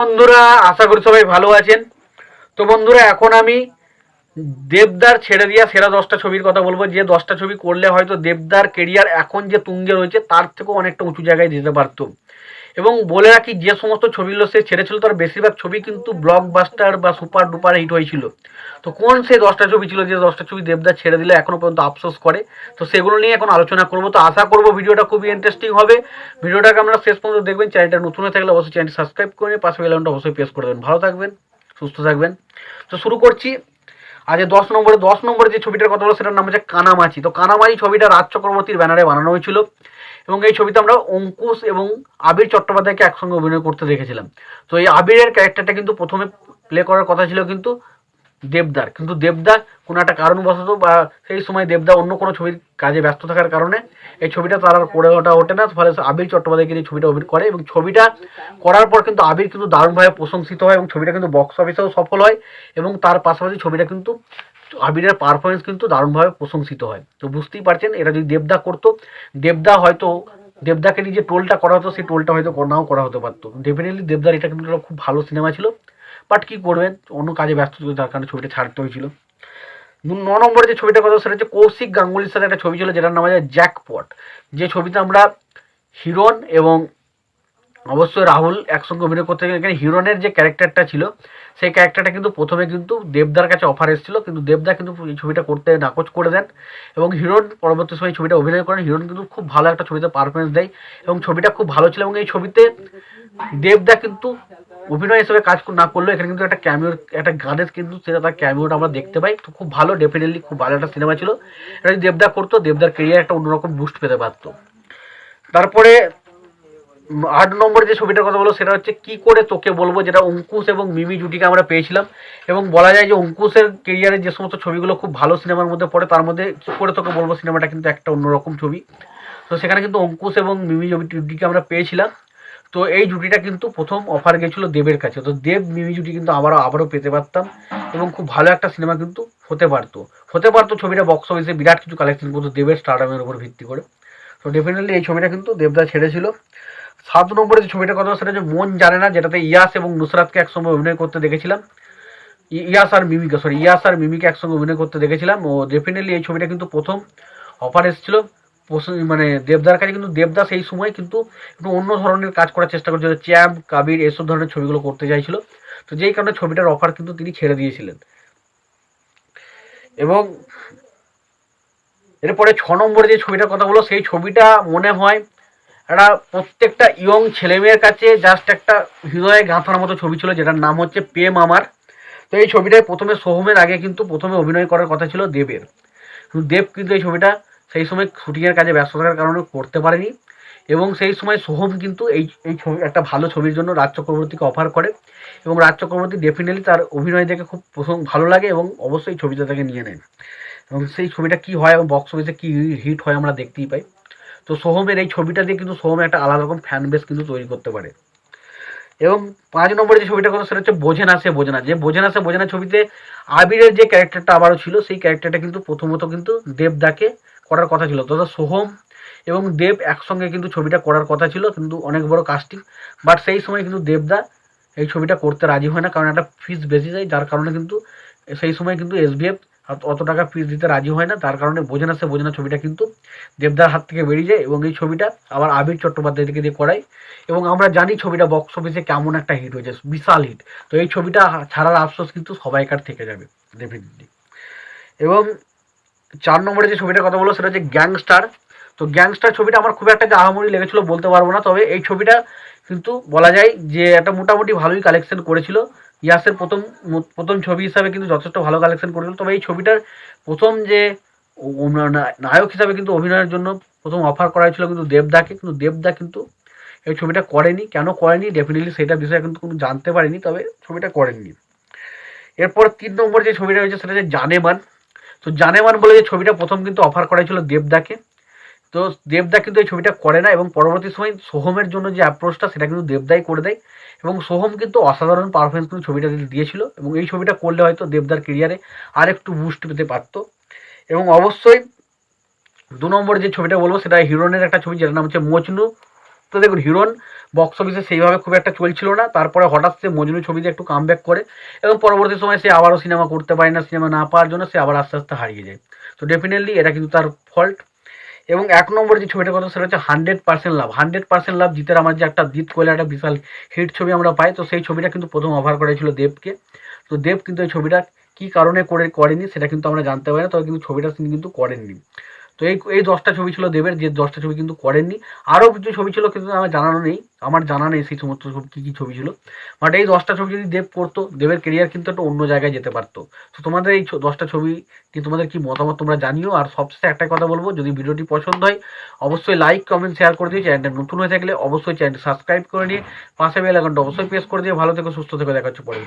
বন্ধুরা, আশা করি সবাই ভালো আছেন। তো বন্ধুরা, এখন আমি দেবদার ছেড়ে দিয়া সেরা দশটা ছবির কথা বলব। যে দশটা ছবি করলে হয়তো দেবদার কেরিয়ার এখন যে তুঙ্গে রয়েছে, তার থেকেও অনেকটা উঁচু জায়গায় যেতে পারতো। এবং বলে রাখি, যে সমস্ত ছবিগুলো সে ছেড়েছিল, তার বেশিরভাগ ছবি কিন্তু ব্লকবাস্টার বা সুপার ডুপার হিট হয়েছিল। তো কোন সেই দশটা ছবি ছিল, যে দশটা ছবি দেবদা ছেড়ে দিলে এখনও পর্যন্ত আফসোস করে? তো সেগুলো নিয়ে এখন আলোচনা করব। তো আশা করব ভিডিওটা খুবই ইন্টারেস্টিং হবে। ভিডিওটাকে আপনারা শেষ পর্যন্ত দেখবেন। চ্যানেলটা নতুন হয়ে থাকলে অবশ্যই চ্যানেলটি সাবস্ক্রাইব করে পাশে বেলানটা অবশ্যই প্রেস করে দেবেন। ভালো থাকবেন, সুস্থ থাকবেন। তো শুরু করছি। আজ দশ নম্বরে দশ নম্বরে যে ছবিটার কথা বলো সেটার নাম হচ্ছে কানামাছি। তো কানামাছি ছবিটা রাজ চক্রবর্তীর ব্যানারে বানানো হয়েছিল। এবং এই ছবিতে আমরা অঙ্কুশ এবং আবির চট্টোপাধ্যায়কে একসঙ্গে অভিনয় করতে দেখেছিলাম। তো এই আবিরের ক্যারেক্টারটা কিন্তু প্রথমে প্লে করার কথা ছিল কিন্তু দেবদার। কিন্তু দেবদা কোনো একটা কারণবশত বা সেই সময় দেবদা অন্য কোনো ছবির কাজে ব্যস্ত থাকার কারণে এই ছবিটা তার আর করে ওঠা ওঠে না। ফলে আবির চট্টোপাধ্যায়কে এই ছবিটা অভিনয় করে এবং ছবিটা করার পর কিন্তু আবির কিন্তু দারুণভাবে প্রশংসিত হয় এবং ছবিটা কিন্তু বক্স অফিসেও সফল হয় এবং তার পাশাপাশি ছবিটা কিন্তু আবিরের পারফরমেন্স কিন্তু দারুণভাবে প্রশংসিত হয়। তো বুঝতেই পারছেন, এটা যদি দেবদা করতো, দেবদা হয়তো, দেবদাকে নিয়ে যে টোলটা করা হতো, সেই টোলটা হয়তো নাও করা হতে পারতো। ডেফিনেটলি দেবদার এটা কিন্তু খুব ভালো সিনেমা ছিল। বাট কী করবেন, অন্য কাজে ব্যস্ত ছিল তার কারণে ছবিটা ছাড়তে হয়েছিল। ন নম্বরে যে ছবিটার কথা সেটা হচ্ছে কৌশিক গাঙ্গুলির সাথে একটা ছবি ছিল, যেটার নাম হচ্ছে জ্যাকপট যে ছবিতে আমরা হিরণ এবং অবশ্যই রাহুল একসঙ্গে অভিনয় করতে গেলে এখানে হিরণের যে ক্যারেক্টারটা ছিল, সেই ক্যারেক্টারটা কিন্তু প্রথমে কিন্তু দেবদার কাছে অফার এসেছিল, কিন্তু দেবদা কিন্তু এই ছবিটা করতে নাকচ করে দেন এবং হিরণ পরবর্তী সময় ছবিটা অভিনয় করেন। হিরণ কিন্তু খুব ভালো একটা ছবিতে পারফরমেন্স দেয় এবং ছবিটা খুব ভালো ছিল এবং এই ছবিতে দেবদা কিন্তু অভিনয় হিসেবে কাজ না করলেও এখানে কিন্তু একটা ক্যামিওর একটা গানের কিন্তু সেটা তার ক্যামিওটা আমরা দেখতে পাই। তো খুব ভালো ডেফিনেটলি খুব ভালো একটা সিনেমা ছিল। এটা দেবদা করতো, দেবদার কেরিয়ার একটা অন্যরকম বুস্ট পেতে পারতো। তারপরে আট নম্বর যে ছবিটার কথা বলো সেটা হচ্ছে কি করে তোকে বলব যেটা অঙ্কুশ এবং মিমি জুটিকে আমরা পেয়েছিলাম। এবং বলা যায় যে অঙ্কুশের কেরিয়ারের যে সমস্ত ছবিগুলো খুব ভালো সিনেমার মধ্যে পড়ে, তার মধ্যে কি করে তোকে বলব সিনেমাটা কিন্তু একটা অন্যরকম ছবি। তো সেখানে কিন্তু অঙ্কুশ এবং মিমি জুটিকে আমরা পেয়েছিলাম। তো এই জুটিটা কিন্তু প্রথম অফার গেছিল দেবের কাছে। তো দেব, মিমি জুটি কিন্তু আবারও আবারও পেতে পারতাম। এবং খুব ভালো একটা সিনেমা কিন্তু হতে পারতো। হতে পারতো ছবিটা বক্স অফিসে বিরাট কিছু কালেকশন করতো দেবের স্টারডামের উপর ভিত্তি করে। তো ডেফিনেটলি এই ছবিটা কিন্তু দেবদা ছেড়েছিল। সাত নম্বরে যে ছবিটার কথা সেটা যে মন জানে না, যেটাতে ইয়াস এবং নুসরাতকে একসঙ্গে অভিনয় করতে দেখেছিলাম। ইয়াস আর মিমিকে সরি ইয়াস আর মিমিকে একসঙ্গে অভিনয় করতে দেখেছিলাম। ও ডেফিনেটলি এই ছবিটা কিন্তু প্রথম অফার এসেছিল। মানে দেবদার কাছে কিন্তু দেবদাস এই সময় কিন্তু একটু অন্য ধরনের কাজ করার চেষ্টা করছিল। চ্যাম্প, কাবির, এসব ধরনের ছবিগুলো করতে চাইছিল। তো যেই কারণে ছবিটার অফার কিন্তু তিনি ছেড়ে দিয়েছিলেন। এবং এরপরে ছ নম্বরে যে ছবিটার কথা বলো সেই ছবিটা মনে হয় একটা প্রত্যেকটা ইয়ং ছেলেমেয়ের কাছে জাস্ট একটা হৃদয়ে গাঁথার মতো ছবি ছিল, যেটার নাম হচ্ছে প্রেম আমার। তো এই ছবিটায় প্রথমে সোহমের, আগে কিন্তু প্রথমে অভিনয় করার কথা ছিল দেবের। কিন্তু দেব কিন্তু এই ছবিটা সেই সময় শুটিংয়ের কাজে ব্যস্ত থাকার কারণে করতে পারেনি এবং সেই সময় সোহম কিন্তু এই এই ছবি, একটা ভালো ছবির জন্য রাজ চক্রবর্তীকে অফার করে এবং রাজ চক্রবর্তী ডেফিনেটলি তার অভিনয় দেখে খুব প্রথম ভালো লাগে এবং অবশ্যই ছবিটা তাকে নিয়ে নেয়। এবং সেই ছবিটা কী হয় এবং বক্স অফিসে কি হিট হয় আমরা দেখতেই পাই। তো সোহমের এই ছবিটা দিয়ে কিন্তু সোহম একটা আলাদা রকম ফ্যান বেস কিন্তু তৈরি করতে পারে। এবং পাঁচ নম্বরে যে ছবিটা কথা সেটা হচ্ছে বোঝে না সে বোঝে না। যে বোঝে না সে বোঝে না ছবিতে আবিরের যে ক্যারেক্টারটা আবারও ছিল, সেই ক্যারেক্টারটা কিন্তু প্রথমত কিন্তু দেবদাকে করার কথা ছিল। তথা সোহম এবং দেব একসঙ্গে কিন্তু ছবিটা করার কথা ছিল, কিন্তু অনেক বড় কাস্টিং বাট সেই সময় কিন্তু দেবদা এই ছবিটা করতে রাজি হয় না, কারণ একটা ফিস বেশি যায় যার কারণে কিন্তু সেই সময় কিন্তু এস এসবিএফ অত টাকা ফিস দিতে রাজি হয় না। তার কারণে বোঝে না সে, বোঝে না ছবিটা কিন্তু দেবদার হাত থেকে বেরিয়ে যায় এবং এই ছবিটা আবার আবির চট্টোপাধ্যায়কে দিয়ে করায়। এবং আমরা জানি ছবিটা বক্স অফিসে কেমন একটা হিট হয়েছে, বিশাল হিট তো এই ছবিটা ছাড়ার আফসোস কিন্তু সবাইকার থেকে যাবে ডেফিনেটলি এবং চার নম্বরে যে ছবিটার কথা বলো সেটা হচ্ছে গ্যাংস্টার তো গ্যাংস্টার ছবিটা আমার খুব একটা যে আহামরি লেগেছিল বলতে পারব না, তবে এই ছবিটা কিন্তু বলা যায় যে একটা মোটামুটি ভালোই কালেকশন করেছিল। ইয়াসের প্রথম প্রথম ছবি হিসাবে কিন্তু যথেষ্ট ভালো কালেকশন করেছিল। তবে এই ছবিটার প্রথম যে নায়ক হিসাবে কিন্তু অভিনয়ের জন্য প্রথম অফার করা হয়েছিল কিন্তু দেবদাকে। কিন্তু দেবদা কিন্তু এই ছবিটা করেনি। কেন করেনি? ডেফিনেটলি সেটা বিষয়ে কিন্তু কোনো জানতে পারিনি, তবে ছবিটা করেননি। এরপর তিন নম্বর যে ছবিটা হয়েছে সেটা হচ্ছে জানেমান। তো জানেমান বলে যে ছবিটা প্রথম কিন্তু অফার করা হয়েছিল দেবদাকে। তো দেবদা কিন্তু এই ছবিটা করে না এবং পরবর্তী সময় সোহমের জন্য যে অ্যাপ্রোচটা সেটা কিন্তু দেবদাই করে দেয়। এবং সোহম কিন্তু অসাধারণ পারফরমেন্স কিন্তু ছবিটা দিয়েছিল। এবং এই ছবিটা করলে হয়তো দেবদার কেরিয়ারে আর একটু বুস্ট পেতে পারতো। এবং অবশ্যই দু নম্বর যে ছবিটা বলব, সেটা হিরোনের একটা ছবি, যেটার নাম হচ্ছে মজনু। তো দেখুন, হিরোন বক্স অফিসে সেইভাবে খুব একটা চলছিল না। তারপরে হঠাৎ সে মজনু ছবিতে একটু কামব্যাক করে এবং পরবর্তী সময় সে আবারও সিনেমা করতে পারে না, সিনেমা না পাওয়ার জন্য সে আবার আস্তে আস্তে হারিয়ে যায়। তো ডেফিনেটলি এটা কিন্তু তার ফল্ট এবং এক নম্বর যে ছবিটার কথা, সেটা হচ্ছে hundred percent love hundred percent love জিতের আমার যে একটা জিত কোহলি একটা বিশাল হিট ছবি আমরা পাই। তো সেই ছবিটা কিন্তু প্রথম অফার করেছিল দেবকে। তো দেব কিন্তু এই ছবিটা কী কারণে করে, করেনি, সেটা কিন্তু আমরা জানতে পারি না। তবে কিন্তু ছবিটা তিনি কিন্তু করেননি। তো এই এই দশটা ছবি ছিল দেবের, যে দশটা ছবি কিন্তু করেননি। আরও কিছু ছবি ছিল কিন্তু আমার জানানো নেই। আমার জানা নেই সেই সমস্ত ছবি কী কী ছবি ছিল। বাট এই দশটা ছবি যদি দেব করতো, দেবের কেরিয়ার কিন্তু একটা অন্য জায়গায় যেতে পারতো। তো তোমাদের এই দশটা ছবি নিয়ে তোমাদের কি মতামত তোমরা জানিও? আর সবশেষে একটাই কথা বলব, যদি ভিডিওটি পছন্দ হয়, অবশ্যই লাইক কমেন্ট শেয়ার করে দিয়ে চ্যানেলটা নতুন হয়ে থাকলে অবশ্যই চ্যানেলটি সাবস্ক্রাইব করে নিয়ে পাশে বেল আইকনটা অবশ্যই প্রেস করে দিয়ে ভালো থেকে, সুস্থ থেকো, দেখা পরে